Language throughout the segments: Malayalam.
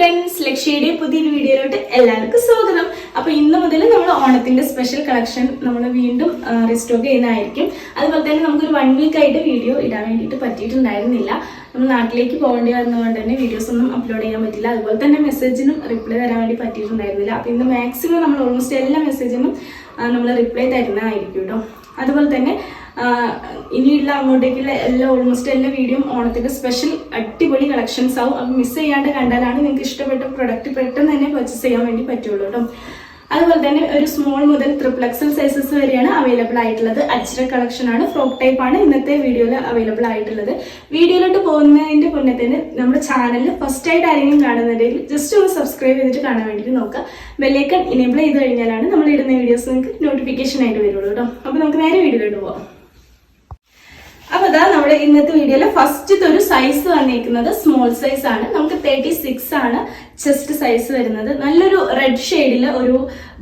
ഫ്രണ്ട്സ് ലക്ഷ്യയുടെ പുതിയൊരു വീഡിയോയിലോട്ട് എല്ലാവർക്കും സ്വാഗതം. അപ്പൊ ഇന്ന് മുതൽ നമ്മൾ ഓണത്തിന്റെ സ്പെഷ്യൽ കളക്ഷൻ നമ്മൾ വീണ്ടും റിസ്റ്റോക്ക് ചെയ്യുന്നതായിരിക്കും. അതുപോലെ തന്നെ നമുക്കൊരു വൺ വീക്ക് ആയിട്ട് വീഡിയോ ഇടാൻ വേണ്ടിയിട്ട് പറ്റിയിട്ടുണ്ടായിരുന്നില്ല. നമ്മൾ നാട്ടിലേക്ക് പോകേണ്ടി വന്നതുകൊണ്ട് തന്നെ വീഡിയോസ് ഒന്നും അപ്ലോഡ് ചെയ്യാൻ പറ്റില്ല. അതുപോലെ തന്നെ മെസ്സേജിനും റിപ്ലൈ തരാൻ വേണ്ടി പറ്റിയിട്ടുണ്ടായിരുന്നില്ല. അപ്പൊ ഇന്ന് മാക്സിമം നമ്മൾ ഓൾമോസ്റ്റ് എല്ലാ മെസ്സേജിനും നമ്മൾ റിപ്ലൈ തരുന്നതായിരിക്കും കേട്ടോ. അതുപോലെ തന്നെ ഇനിയുള്ള അങ്ങോട്ടേക്കുള്ള എല്ലാ ഓൾമോസ്റ്റ് എല്ലാ വീഡിയോയും ഓണത്തിന്റെ സ്പെഷ്യൽ അടിപൊളി കളക്ഷൻസ് ആവും. അപ്പം മിസ് ചെയ്യാണ്ട് കണ്ടാലാണ് നിങ്ങൾക്ക് ഇഷ്ടപ്പെട്ട പ്രൊഡക്റ്റ് പെട്ടെന്ന് തന്നെ പർച്ചേസ് ചെയ്യാൻ വേണ്ടി പറ്റുള്ളൂ കേട്ടോ അതുപോലെ തന്നെ ഒരു സ്മോൾ മുതൽ ട്രിപ്പിൾ എക്സൽ സൈസസ് വരെയാണ് അവൈലബിൾ ആയിട്ടുള്ളത്. അജ്ര കളക്ഷൻ ആണ് ഫ്രോക്ക് ടൈപ്പ് ആണ് ഇന്നത്തെ വീഡിയോയിൽ അവൈലബിൾ ആയിട്ടുള്ളത്. വീഡിയോയിലോട്ട് പോകുന്നതിന്റെ മുന്നേ തന്നെ നമ്മുടെ ചാനലിൽ ഫസ്റ്റ് ആയിട്ട് ആരെങ്കിലും കാണുന്നുണ്ടെങ്കിൽ ജസ്റ്റ് ഒന്ന് സബ്സ്ക്രൈബ് ചെയ്തിട്ട് കാണാൻ വേണ്ടിയിട്ട് നോക്കുക. ബെല്ലൈക്കൺ ഇനേബിൾ ചെയ്ത് കഴിഞ്ഞാലാണ് നമ്മൾ ഇടുന്ന വീഡിയോസ് നിങ്ങൾക്ക് നോട്ടിഫിക്കേഷൻ ആയിട്ട് വരുള്ളൂ കേട്ടോ അപ്പോൾ നമുക്ക് നേരെ വീഡിയോയിലോട്ട് പോകാം അപ്പൊ ഇതാ നമ്മുടെ ഇന്നത്തെ വീഡിയോയിലെ ഫസ്റ്റത്തെ ഒരു സൈസ് വന്നിരിക്കുന്നത് സ്മോൾ സൈസ് ആണ്. നമുക്ക് തേർട്ടി സിക്സ് ആണ് ചെസ്റ്റ് സൈസ് വരുന്നത്. നല്ലൊരു റെഡ് ഷെയ്ഡിൽ ഒരു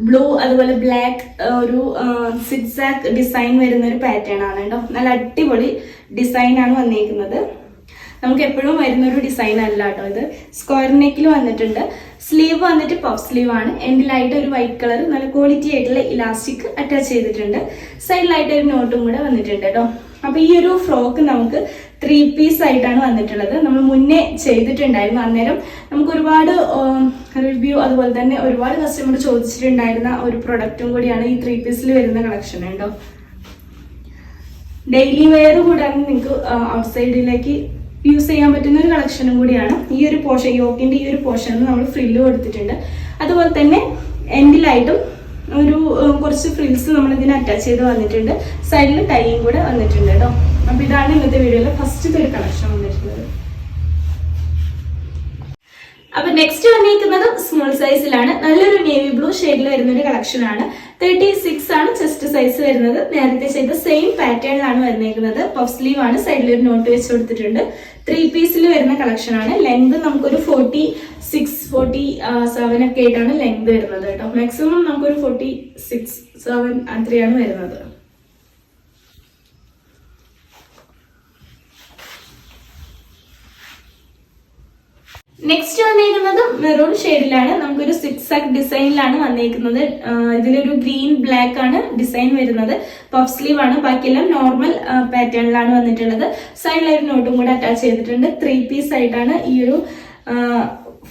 ബ്ലൂ അതുപോലെ ബ്ലാക്ക് ഒരു സിക്സാക്ക് ഡിസൈൻ വരുന്ന ഒരു പാറ്റേൺ ആണ് കേട്ടോ നല്ല അടിപൊളി ഡിസൈൻ ആണ് വന്നിരിക്കുന്നത്. നമുക്ക് എപ്പോഴും വരുന്ന ഒരു ഡിസൈൻ അല്ല കേട്ടോ ഇത്. സ്ക്വയർ നെക്കിൽ വന്നിട്ടുണ്ട്. സ്ലീവ് വന്നിട്ട് പഫ് സ്ലീവ് ആണ്. എൻഡിലായിട്ട് ഒരു വൈറ്റ് കളർ നല്ല ക്വാളിറ്റി ആയിട്ടുള്ള ഇലാസ്റ്റിക് അറ്റാച്ച് ചെയ്തിട്ടുണ്ട്. സൈഡിലായിട്ട് ഒരു നോട്ടും കൂടെ വന്നിട്ടുണ്ട് കേട്ടോ അപ്പൊ ഈ ഒരു ഫ്രോക്ക് നമുക്ക് ത്രീ പീസ് ആയിട്ടാണ് വന്നിട്ടുള്ളത്. നമ്മൾ മുന്നേ ചെയ്തിട്ടുണ്ടായിരുന്നു. അന്നേരം നമുക്ക് ഒരുപാട് റിവ്യൂ അതുപോലെ തന്നെ ഒരുപാട് കസ്റ്റമർ ചോദിച്ചിട്ടുണ്ടായിരുന്ന ഒരു പ്രൊഡക്റ്റും കൂടിയാണ് ഈ ത്രീ പീസിൽ വരുന്ന കളക്ഷൻ ഉണ്ടോ? ഡെയിലി വെയർ കൂടാണ് നിങ്ങൾക്ക് ഔട്ട്സൈഡിലേക്ക് യൂസ് ചെയ്യാൻ പറ്റുന്ന ഒരു കളക്ഷനും കൂടിയാണ്. ഈ ഒരു പോർഷൻ യോക്കിന്റെ ഈ ഒരു പോർഷനിൽ നമ്മൾ ഫ്രില്ല് കൊടുത്തിട്ടുണ്ട്. അതുപോലെ തന്നെ എൻഡിലായിട്ടും ഒരു കുറച്ച് ഫ്രിൽസ് നമ്മൾ ഇതിന് അറ്റാച്ച് ചെയ്ത് വന്നിട്ടുണ്ട്. സൈഡിൽ ടൈയും കൂടെ വന്നിട്ടുണ്ട് കേട്ടോ അപ്പൊ ഇതാണ് ഇന്നത്തെ വീഡിയോയിലെ ഫസ്റ്റ് ഒരു കളക്ഷൻ നെക്സ്റ്റ് വന്നിരിക്കുന്നത് സ്മോൾ സൈസിലാണ് നല്ലൊരു നേവി ബ്ലൂ ഷെയ്ഡിൽ വരുന്ന ഒരു കളക്ഷൻ ആണ്. തേർട്ടി സിക്സ് ആണ് ചെസ്റ്റ് സൈസ് വരുന്നത്. നേരത്തെ ചെയ്ത സെയിം പാറ്റേണിലാണ് വന്നിരിക്കുന്നത്. പഫ് സ്ലീവ് ആണ്. സൈഡിൽ ഒരു നോട്ട് വെച്ച് കൊടുത്തിട്ടുണ്ട്. ത്രീ പീസിൽ വരുന്ന കളക്ഷൻ ആണ്. ലെങ്ത് നമുക്കൊരു ഫോർട്ടി സിക്സ് ഫോർട്ടി സെവൻ ഒക്കെ ആയിട്ടാണ് ലെങ്ത് വരുന്നത് കേട്ടോ. മാക്സിമം നമുക്കൊരു ഫോർട്ടി സിക്സ് സെവൻ അത്രയാണ് വരുന്നത്. നെക്സ്റ്റ് വന്നിരിക്കുന്നത് മെറൂൺ ഷെയ്ഡിലാണ് നമുക്കൊരു സിക്സ് ഡിസൈനിലാണ് വന്നിരിക്കുന്നത് ഇതിലൊരു ഗ്രീൻ ബ്ലാക്ക് ആണ് ഡിസൈൻ വരുന്നത്. പഫ് സ്ലീവ് ആണ്. ബാക്കിയെല്ലാം നോർമൽ പാറ്റേണിലാണ് വന്നിട്ടുള്ളത്. സൈഡിലൊരു നോട്ടും കൂടെ അറ്റാച്ച് ചെയ്തിട്ടുണ്ട്. ത്രീ പീസ് ആയിട്ടാണ് ഈ ഒരു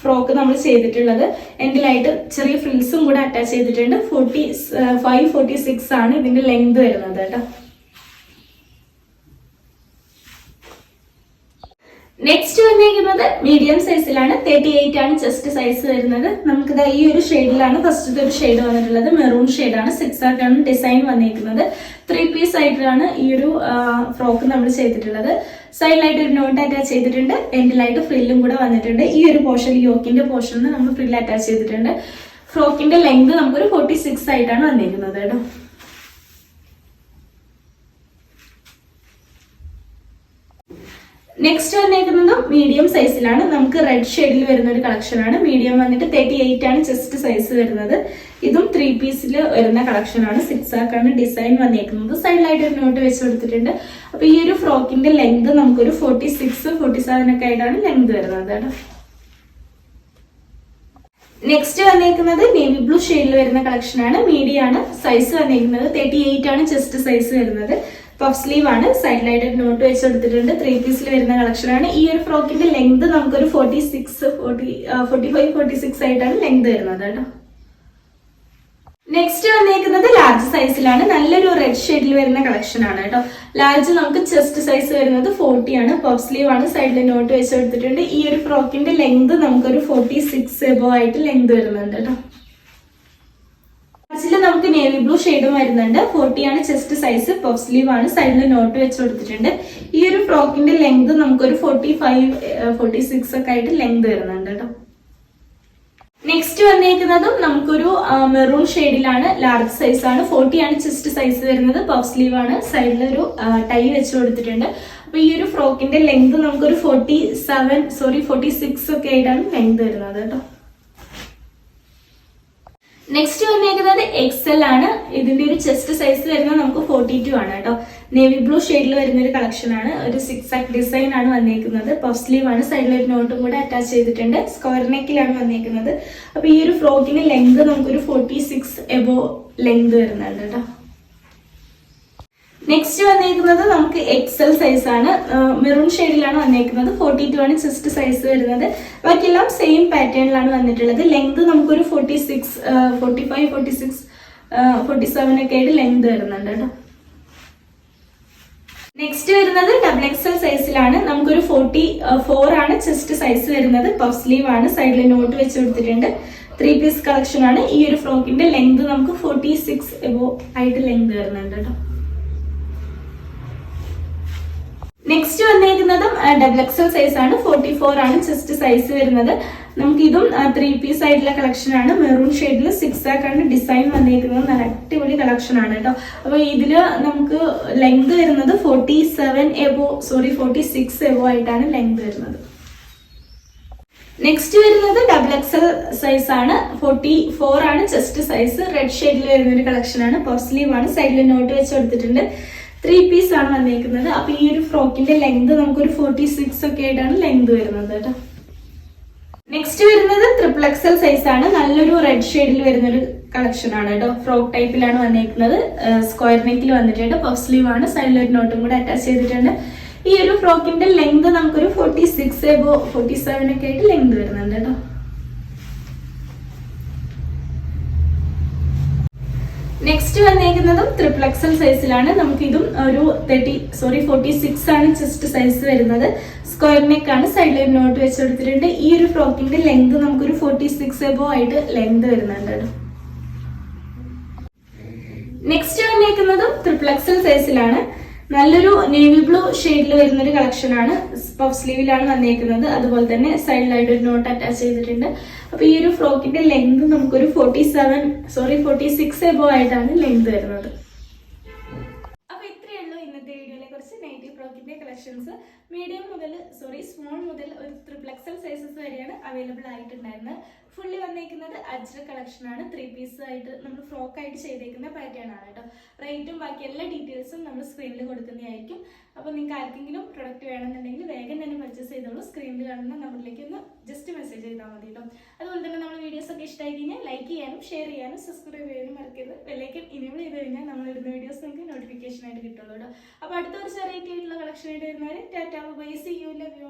ഫ്രോക്ക് നമ്മൾ ചെയ്തിട്ടുള്ളത്. എൻഡിലായിട്ട് ചെറിയ ഫ്രിൽസും കൂടെ അറ്റാച്ച് ചെയ്തിട്ടുണ്ട്. ഫോർട്ടി ഫൈവ് ഫോർട്ടി സിക്സ് ആണ് ഇതിന്റെ ലെങ്ത് വരുന്നത് കേട്ടോ. നെക്സ്റ്റ് വന്നിരിക്കുന്നത് മീഡിയം സൈസിലാണ് തേർട്ടി എയ്റ്റ് ആണ് ചെസ്റ്റ് സൈസ് വരുന്നത്. നമുക്ക് നമുക്കിത് ഈ ഒരു ഷെയ്ഡിലാണ് ഫസ്റ്റത്തെ ഒരു ഷെയ്ഡ് വന്നിട്ടുള്ളത്. മെറൂൺ ഷെയ്ഡാണ് സിക്സ് ആക്കാണ് ഡിസൈൻ വന്നിരിക്കുന്നത് ത്രീ പീസ് ആയിട്ടാണ് ഈ ഒരു ഫ്രോക്ക് നമ്മൾ ചെയ്തിട്ടുള്ളത്. സൈഡിലായിട്ട് ഒരു നോട്ട് അറ്റാച്ച് ചെയ്തിട്ടുണ്ട്. എൻഡിലായിട്ട് ഫ്രില്ലും കൂടെ വന്നിട്ടുണ്ട്. ഈ ഒരു പോർഷൻ യോക്കിന്റെ പോർഷൻ നമ്മൾ ഫ്രില്ല് അറ്റാച്ച് ചെയ്തിട്ടുണ്ട്. ഫ്രോക്കിന്റെ ലെങ്ത് നമുക്കൊരു ഫോർട്ടി സിക്സ് ആയിട്ടാണ് വന്നിരിക്കുന്നത് കേട്ടോ. നെക്സ്റ്റ് വന്നേക്കുന്നത് മീഡിയം സൈസിലാണ് നമുക്ക് റെഡ് ഷെയ്ഡിൽ വരുന്ന ഒരു കളക്ഷൻ ആണ്. മീഡിയം വന്നിട്ട് തേർട്ടി എയ്റ്റ് ആണ് ചെസ്റ്റ് സൈസ് വരുന്നത്. ഇതും ത്രീ പീസിൽ വരുന്ന കളക്ഷൻ ആണ്. സിക്സ് ആക്കാണ് ഡിസൈൻ വന്നേക്കുന്നത്. സൈഡിലായിട്ട് ഒരു നോട്ട് വെച്ച് കൊടുത്തിട്ടുണ്ട്. അപ്പൊ ഈ ഒരു ഫ്രോക്കിന്റെ ലെങ്ത് നമുക്കൊരു ഫോർട്ടി സിക്സ് ഫോർട്ടി സെവൻ ഒക്കെ ആയിട്ടാണ് ലെങ്ത് വരുന്നത് കേട്ടോ. നെക്സ്റ്റ് വന്നേക്കുന്നത് നേവി ബ്ലൂ ഷെയ്ഡിൽ വരുന്ന കളക്ഷൻ ആണ്. മീഡിയം ആണ് സൈസ് വന്നേക്കുന്നത്. തേർട്ടി എയ്റ്റ് ആണ് ചെസ്റ്റ് സൈസ് വരുന്നത്. പഫ് സ്ലീവ് ആണ്. സൈഡിലായിട്ട് നോട്ട് വെച്ച് കൊടുത്തിട്ടുണ്ട്. ത്രീ പീസിൽ വരുന്ന കളക്ഷൻ ആണ്. ഈ ഒരു ഫ്രോക്കിന്റെ ലെങ്ത് നമുക്കൊരു forty six forty forty five forty six ആയിട്ടാണ് ലെങ്ത് വരുന്നത് കേട്ടോ. നെക്സ്റ്റ് വന്നേക്കുന്നത് ലാർജ് സൈസിലാണ് നല്ലൊരു റെഡ് ഷെയ്ഡിൽ വരുന്ന കളക്ഷൻ ആണ് കേട്ടോ. ലാർജ് നമുക്ക് ചെസ്റ്റ് സൈസ് വരുന്നത് ഫോർട്ടി ആണ്. പഫ് സ്ലീവ് ആണ്. സൈഡിൽ നോട്ട് വെച്ച് കൊടുത്തിട്ടുണ്ട്. ഈ ഒരു ഫ്രോക്കിന്റെ ലെങ്ത് നമുക്കൊരു ഫോർട്ടി സിക്സ് എബോ ആയിട്ട് ലെങ്ത് വരുന്നുണ്ട് കേട്ടോ. ലാർജിൽ നമുക്ക് നേവി ബ്ലൂ ഷെയ്ഡും വരുന്നുണ്ട്. ഫോർട്ടി ആണ് ചെസ്റ്റ് സൈസ് പഫ് സ്ലീവ് ആണ്. സൈഡിൽ നോട്ട് വെച്ച് കൊടുത്തിട്ടുണ്ട്. ഈ ഒരു ഫ്രോക്കിന്റെ ലെങ്ത് നമുക്കൊരു ഫോർട്ടി ഫൈവ് ഫോർട്ടി സിക്സ് ഒക്കെ ആയിട്ട് ലെങ്ത് വരുന്നുണ്ട് കേട്ടോ. നെക്സ്റ്റ് വന്നേക്കുന്നതും നമുക്കൊരു മെറൂൺ ഷെയ്ഡിലാണ് ലാർജ് സൈസ് ആണ്. ഫോർട്ടി ആണ് ചെസ്റ്റ് സൈസ് വരുന്നത്. പഫ് സ്ലീവ് ആണ്. സൈഡിൽ ഒരു ടൈ വെച്ച് കൊടുത്തിട്ടുണ്ട്. അപ്പൊ ഈ ഒരു ഫ്രോക്കിന്റെ ലെങ്ത് നമുക്കൊരു forty seven sorry forty six ഒക്കെ ആയിട്ടാണ് ലെങ്ത് വരുന്നത് കേട്ടോ. നെക്സ്റ്റ് വന്നേക്കുന്നത് എക്സൽ ആണ്. ഇതിന്റെ ഒരു ചെസ്റ്റ് സൈസ് വരുന്നത് നമുക്ക് ഫോർട്ടി ടു ആണ് കേട്ടോ. നേവി ബ്ലൂ ഷെയ്ഡിൽ വരുന്ന ഒരു കളക്ഷൻ ആണ്. ഒരു സിക്സ് ആക്ക് ഡിസൈൻ ആണ് വന്നേക്കുന്നത്. പഫ് സ്ലീവ് ആണ്. സൈഡിൽ ഒരു നോട്ടും കൂടെ അറ്റാച്ച് ചെയ്തിട്ടുണ്ട്. സ്ക്വയർ നെക്കിലാണ് വന്നേക്കുന്നത്. അപ്പൊ ഈ ഒരു ഫ്രോക്കിന് ലെങ്ത് നമുക്കൊരു ഫോർട്ടി സിക്സ് എബോ ലെങ്ത് വരുന്നുണ്ട് കേട്ടോ. നെക്സ്റ്റ് വന്നേക്കുന്നത് നമുക്ക് എക്സൽ സൈസ് ആണ്. മെറൂൺ ഷെയ്ഡിലാണ് വന്നേക്കുന്നത്. ഫോർട്ടി ടു ആണ് ചെസ്റ്റ് സൈസ് വരുന്നത്. ബാക്കിയെല്ലാം സെയിം പാറ്റേണിലാണ് വന്നിട്ടുള്ളത്. ലെങ്ത് നമുക്കൊരു forty six forty five forty six forty seven ഒക്കെ ആയിട്ട് ലെങ്ത് വരുന്നുണ്ട് കേട്ടോ. നെക്സ്റ്റ് വരുന്നത് ഡബിൾ എക്സൽ സൈസിലാണ് നമുക്കൊരു ഫോർട്ടി ഫോർ ആണ് ചെസ്റ്റ് സൈസ് വരുന്നത്. പഫ് സ്ലീവ് ആണ്. സൈഡിൽ നോട്ട് വെച്ച് കൊടുത്തിട്ടുണ്ട്. ത്രീ പീസ് കളക്ഷൻ ആണ്. ഈ ഒരു ഫ്രോക്കിന്റെ ലെങ്ത് നമുക്ക് ഫോർട്ടി സിക്സ് എബോ ആയിട്ട് ലെങ്ത് വരുന്നുണ്ട് കേട്ടോ. നെക്സ്റ്റ് വന്നേക്കുന്നതും ഡബിൾ എക്സൽ സൈസ് ആണ്. ഫോർട്ടി ഫോർ ആണ് ചെസ്റ്റ് സൈസ് വരുന്നത്. നമുക്ക് ഇതും ത്രീ പീസ് ആയിട്ടുള്ള കളക്ഷൻ ആണ്. മെറൂൺ ഷെയ്ഡിൽ സിക്സ് ആണ് ഡിസൈൻ വന്നേക്കുന്നത്. നല്ല അടിപൊളി കളക്ഷൻ ആണ് കേട്ടോ അപ്പൊ ഇതിൽ നമുക്ക് ലെങ്ത് വരുന്നത് forty seven above sorry forty six above ആയിട്ടാണ് ലെങ്ത് വരുന്നത്. നെക്സ്റ്റ് വരുന്നത് ഡബിൾ എക്സൽ സൈസ് ആണ്. ഫോർട്ടി ഫോർ ആണ് ചെസ്റ്റ് സൈസ് റെഡ് ഷെയ്ഡിൽ വരുന്ന ഒരു കളക്ഷൻ ആണ്. സ്ലീവ് ആണ്. സൈഡിൽ നോട്ട് വെച്ച് കൊടുത്തിട്ടുണ്ട്. ത്രീ പീസ് ആണ് വന്നിരിക്കുന്നത് അപ്പൊ ഈ ഒരു ഫ്രോക്കിന്റെ ലെങ്ത് നമുക്കൊരു ഫോർട്ടി സിക്സ് ഒക്കെ ആയിട്ടാണ് ലെങ്ത് വരുന്നത് കേട്ടോ. നെക്സ്റ്റ് വരുന്നത് ട്രിപ്പിൾ എക്സൽ സൈസ് ആണ്. നല്ലൊരു റെഡ് ഷെയ്ഡിൽ വരുന്ന ഒരു കളക്ഷൻ ആണ് കേട്ടോ. ഫ്രോക്ക് ടൈപ്പിലാണ് വന്നിരിക്കുന്നത് സ്ക്വയർ നെക്കിൽ വന്നിട്ടുണ്ട്. പഫ് സ്ലീവ് ആണ്. സൈഡിൽ ഒരു നോട്ടും കൂടെ അറ്റാച്ച് ചെയ്തിട്ടുണ്ട്. ഈ ഒരു ഫ്രോക്കിന്റെ ലെങ്ത് നമുക്കൊരു forty six above forty seven ഒക്കെ ആയിട്ട് ലെങ്ത് വരുന്നുണ്ട് കേട്ടോ. നെക്സ്റ്റ് വന്നേക്കുന്നതും ട്രിപ്പിൾ എക്സൽ സൈസിലാണ് നമുക്ക് ഇതും ഒരു തേർട്ടി സോറി ഫോർട്ടി സിക്സ് ആണ് ചെസ്റ്റ് സൈസ് വരുന്നത്. സ്ക്വയർ നെക്ക് ആണ്. സൈഡിൽ ഒരു നോട്ട് വെച്ച് കൊടുത്തിട്ടുണ്ട് ഈ ഒരു ഫ്രോക്കിന്റെ ലെങ്ത് നമുക്കൊരു ഫോർട്ടി സിക്സ് എബോ ആയിട്ട് ലെങ്ത് വരുന്നുണ്ട് നെക്സ്റ്റ് വന്നേക്കുന്നതും ട്രിപ്പിൾ സൈസിലാണ് നല്ലൊരു നേവി ബ്ലൂ ഷെയ്ഡിൽ വരുന്ന ഒരു കളക്ഷൻ ആണ്. പഫ് സ്ലീവിലാണ് വന്നേക്കുന്നത്. അതുപോലെ തന്നെ സൈഡിലായിട്ട് ഒരു നോട്ട് അറ്റാച്ച് ചെയ്തിട്ടുണ്ട്. അപ്പൊ ഈ ഒരു ഫ്രോക്കിന്റെ ലെങ്ത് നമുക്കൊരു forty seven sorry forty six above ആയിട്ടാണ് ലെങ്ത് വരുന്നത്. കളക്ഷൻസ് മീഡിയം മുതൽ സോറി സ്മോൾ മുതൽ ഒരു ത്രിപ്ലക്സൽ സൈസസ് വരെയാണ് അവൈലബിൾ ആയിട്ടുണ്ടായിരുന്നത്. ഫുള്ളി വന്നേക്കുന്നത് അജ്ര കളക്ഷൻ ആണ്. ത്രീ പീസ് ആയിട്ട് നമ്മൾ ഫ്രോക്ക് ആയിട്ട് ചെയ്തേക്കുന്ന പാറ്റേൺ ആണ് കേട്ടോ. റേറ്റും ബാക്കി എല്ലാ ഡീറ്റെയിൽസും നമ്മൾ സ്ക്രീനിൽ കൊടുക്കുന്നതായിരിക്കും. അപ്പോൾ നിങ്ങൾക്ക് ആർക്കെങ്കിലും പ്രൊഡക്റ്റ് വേണമെന്നുണ്ടെങ്കിൽ വേഗം തന്നെ പർച്ചേസ് ചെയ്തോളൂ. സ്ക്രീനിൽ കാണുന്ന നമ്പറിലേക്ക് ഒന്ന് ജസ്റ്റ് മെസ്സേജ് ചെയ്താൽ മതി കേട്ടോ അതുപോലെ തന്നെ നമ്മൾ വീഡിയോസ് ഒക്കെ ഇഷ്ടമായി കഴിഞ്ഞാൽ ലൈക്ക് ചെയ്യാനും ഷെയർ ചെയ്യാനും സബ്സ്ക്രൈബ് ചെയ്യാനും മറക്കരുത്. ബെല്ലൈക്കൻ ഇനേബിൾ ചെയ്ത് കഴിഞ്ഞാൽ നമ്മൾ ഇടുന്ന വീഡിയോസ് നിങ്ങൾക്ക് നോട്ടിഫിക്കേഷൻ ആയിട്ട് കിട്ടുള്ളൂ കേട്ടോ അപ്പോൾ അടുത്ത ഒരു വെറൈറ്റി ആയിട്ടുള്ള കളക്ഷൻ ആയിട്ട് വരുന്നവരെ tata bye see you love you